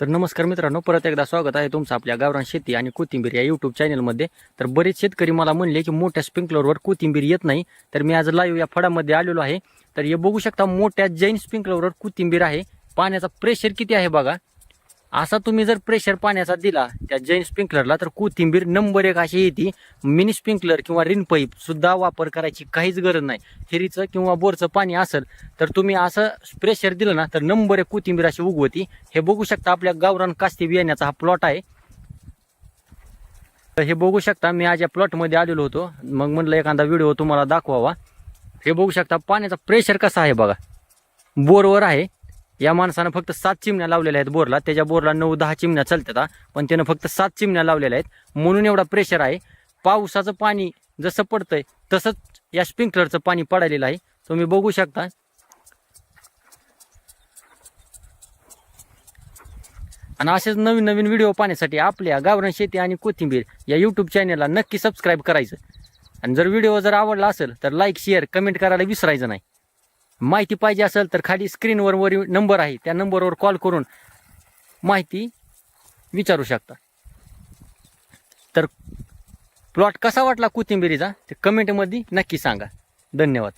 तर नमस्कार मित्रांनो परत एकदा स्वागत आहे तुमचं आपल्या गावरान शेती आणि कोथिंबीर या युट्यूब चॅनलमध्ये तर बरेच शेतकरी मला म्हणले की मोठ्या स्प्रिंकलरवर कोथिंबीर येत नाही. तर मी आज लाईव्ह या फळामध्ये आलेलो आहे. तर हे बघू शकता मोठ्या जैन स्प्रिंकलरवर कोथिंबीर आहे. पाण्याचा प्रेशर किती आहे बघा. असा तुम्ही जर प्रेशर पाण्याचा दिला त्या जैन स्प्रिंकलरला तर कोथिंबीर नंबर एक अशी येते. मिनी स्प्रिंकलर किंवा रिन सुद्धा वापर करायची काहीच गरज नाही. हिरीचं किंवा बोरचं पाणी असेल तर तुम्ही असं प्रेशर दिलं ना तर नंबर एक कोथिंबीर अशी उगवती. हे बघू शकता आपल्या गावरान कास्ती बियाण्याचा हा प्लॉट आहे. तर हे बघू शकता मी आज या प्लॉटमध्ये आलेलो होतो. मग म्हटलं एखादा व्हिडिओ तुम्हाला दाखवावा. हे बघू शकता पाण्याचा प्रेशर कसा आहे बघा. बोरवर आहे. या माणसानं फक्त सात चिमण्या लावलेल्या आहेत बोरला. त्याच्या बोरला नऊ दहा चिमण्या चालतात पण त्यानं फक्त सात चिमण्या लावलेल्या आहेत. म्हणून एवढा प्रेशर आहे. पावसाचं पाणी जसं पडतंय तसंच या स्प्रिंकलरचं पाणी पडालेलं आहे. तुम्ही बघू शकता. आणि असेच नवीन नवीन व्हिडिओ पाहण्यासाठी आपल्या गावरान शेती आणि कोथिंबीर या यूट्यूब चॅनलला नक्की सबस्क्राईब करायचं. आणि जर व्हिडिओ जर आवडला असेल तर लाईक शेअर कमेंट करायला विसरायचं नाही. माहिती पाहिजे असेल तर खाली स्क्रीनवर वर नंबर आहे. त्या नंबरवर कॉल करून माहिती विचारू शकता. तर प्लॉट कसा वाटला कोथिंबिरीचा? ते कमेंटमध्ये नक्की सांगा. धन्यवाद.